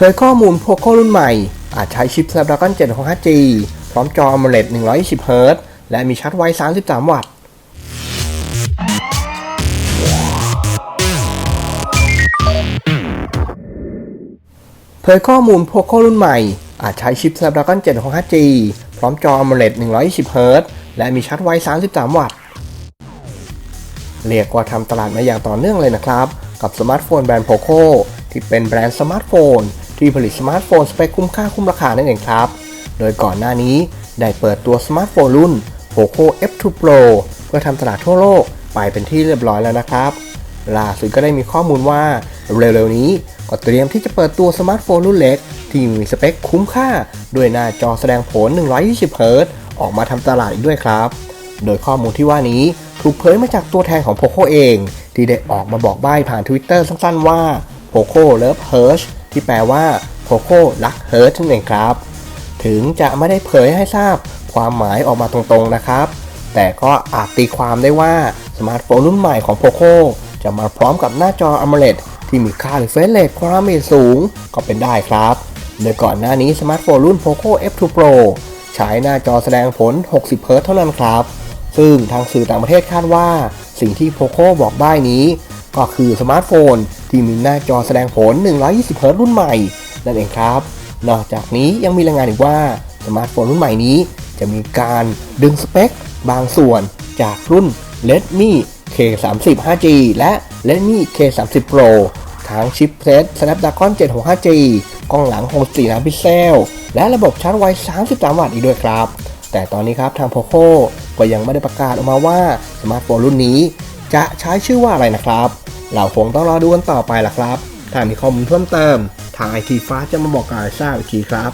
เผยข้อมูล Poco รุ่นใหม่ อาจใช้ชิป Snapdragon 765G พร้อมจอ AMOLED 120 Hz และมีชาร์จไว 33 วัตต์เผยข้อมูล Poco รุ่นใหม่ อาจใช้ชิป Snapdragon 765G พร้อมจอ AMOLED 120 Hz และมีชาร์จไว 33 วัตต์เรียกว่าทำตลาดมาอย่างต่อเนื่องเลยนะครับ กับสมาร์ทโฟนแบรนด์ Poco ที่เป็นแบรนด์สมาร์ทโฟน ที่ผลิตสมาร์ทโฟนสเปคคุ้มค่าคุ้มราคานั่นเองครับ โดยก่อนหน้านี้ได้เปิดตัวสมาร์ทโฟนรุ่น Poco F2 Pro เพื่อทำตลาดทั่วโลกไปเป็นที่เรียบร้อยแล้วนะครับล่าสุดก็ได้มีข้อมูลว่าเร็วๆนี้ก็เตรียมที่จะเปิดตัวสมาร์ทโฟนรุ่นเล็ก ที่มีสเปคคุ้มค่า ด้วยหน้าจอแสดงผล 120เฮิรตซ์ออกมาทำตลาดอีกด้วยครับ โดยข้อมูลที่ว่านี้ถูกเผยมาจากตัวแทนของ Poco เอง ที่ได้ออกมาบอกใบ้ผ่าน Twitter สั้นๆว่า Poco Love Hertz ที่แปลว่า Poco รัก Hertz นั่นเองครับ ถึงจะไม่ได้เผยให้ทราบความหมายออกมาตรงๆนะครับ แต่ก็อาจตีความได้ว่าสมาร์ทโฟนรุ่นใหม่ของ Poco จะมาพร้อมกับหน้าจอ AMOLED ที่มีค่า refresh rate ความละเอียดสูงก็เป็นได้ครับ โดยก่อนหน้านี้สมาร์ทโฟนรุ่น Poco F2 Pro ใช้หน้าจอแสดงผล 60 Hz เท่านั้นครับ ซึ่งทางสื่อต่างประเทศคาดว่า สิ่งที่ Poco บอกได้นี้ ก็คือสมาร์ทโฟน ที่มีหน้าจอแสดงผล 120 Hz รุ่นใหม่ นั่นเองครับ นอกจากนี้ยังมีรายงานอีกว่า สมาร์ทโฟนรุ่นใหม่นี้ จะมีการดึงสเปค บางส่วนจากรุ่น Redmi K30 5G และ Redmi K30 Pro ทั้งชิปเซต Snapdragon 765G กล้องหลัง 64 ล้านพิกเซล และระบบชาร์จไว 33 วัตต์อีกด้วยครับ แต่ตอนนี้ครับทาง Poco ก็ยังไม่ได้ประกาศออกมาว่าสมาร์ทโฟนรุ่นนี้ จะใช้ชื่อว่าอะไรนะครับ เราคงต้องรอดูกันต่อไปล่ะครับ ถ้ามีข้อมูลเพิ่มเติม ทางไอทีฟ้าจะมาบอกกล่าวให้ทราบอีกทีครับ